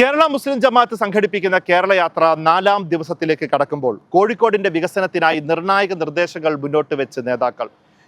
കേരള മുസ്ലിം ജമാഅത്ത് സംഘടിപ്പിക്കുന്ന കേരള യാത്ര നാലാം ദിവസത്തിലേക്ക് കടക്കുമ്പോൾ കോഴിക്കോടിന്റെ വികസനത്തിനായി നിർണായക നിർദ്ദേശങ്ങൾ മുന്നോട്ട് വെച്ച് നേതാക്കൾ.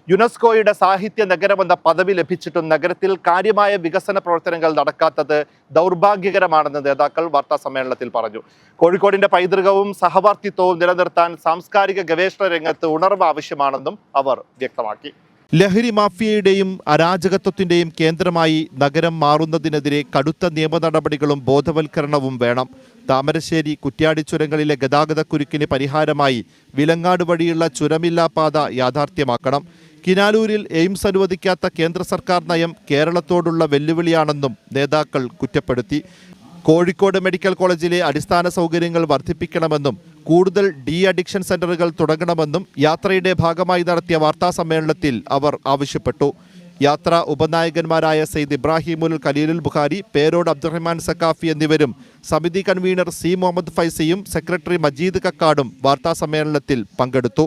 യുനെസ്കോയുടെ സാഹിത്യ നഗരമെന്ന പദവി ലഭിച്ചിട്ടും നഗരത്തിൽ കാര്യമായ വികസന പ്രവർത്തനങ്ങൾ നടക്കാത്തത് ദൗർഭാഗ്യകരമാണെന്ന് നേതാക്കൾ വാർത്താ സമ്മേളനത്തിൽ പറഞ്ഞു. കോഴിക്കോടിന്റെ പൈതൃകവും സഹവർത്തിത്വവും നിലനിർത്താൻ സാംസ്കാരിക ഗവേഷണ രംഗത്ത് ഉണർവ് ആവശ്യമാണെന്നും അവർ വ്യക്തമാക്കി. ലഹരി മാഫിയയുടെയും അരാജകത്വത്തിന്റെയും കേന്ദ്രമായി നഗരം മാറുന്നതിനെതിരെ കടുത്ത നിയമ നടപടികളും ബോധവൽക്കരണവും വേണം. താമരശ്ശേരി കുറ്റ്യാടി ചുരങ്ങളിലെ ഗതാഗതക്കുരുക്കിന് പരിഹാരമായി വിലങ്ങാട് വഴിയുള്ള ചുരമില്ലാ പാത യാഥാർത്ഥ്യമാക്കണം. കിനാലൂരിൽ എയിംസ് അനുവദിക്കാത്ത കേന്ദ്ര സർക്കാർ നയം കേരളത്തോടുള്ള വെല്ലുവിളിയാണെന്നും നേതാക്കൾ കുറ്റപ്പെടുത്തി. കോഴിക്കോട് മെഡിക്കൽ കോളേജിലെ അടിസ്ഥാന സൗകര്യങ്ങൾ വർദ്ധിപ്പിക്കണമെന്നും കൂടുതൽ ഡി അഡിക്ഷൻ സെന്ററുകൾ തുടങ്ങണമെന്നും യാത്രയുടെ ഭാഗമായി നടത്തിയ വാർത്താ സമ്മേളനത്തിൽ അവർ ആവശ്യപ്പെട്ടു. യാത്ര ഉപനായകന്മാരായ സെയ്ദ് ഇബ്രാഹിമുൽ ഖലീലുൽ ബുഖാരി പേരോട് അബ്ദുറഹ്മാൻ സക്കാഫി എന്നിവരും സമിതി കൺവീനർ സി. മുഹമ്മദ് ഫൈസിയും സെക്രട്ടറി മജീദ് കക്കാടും വാർത്താ സമ്മേളനത്തിൽ പങ്കെടുത്തു.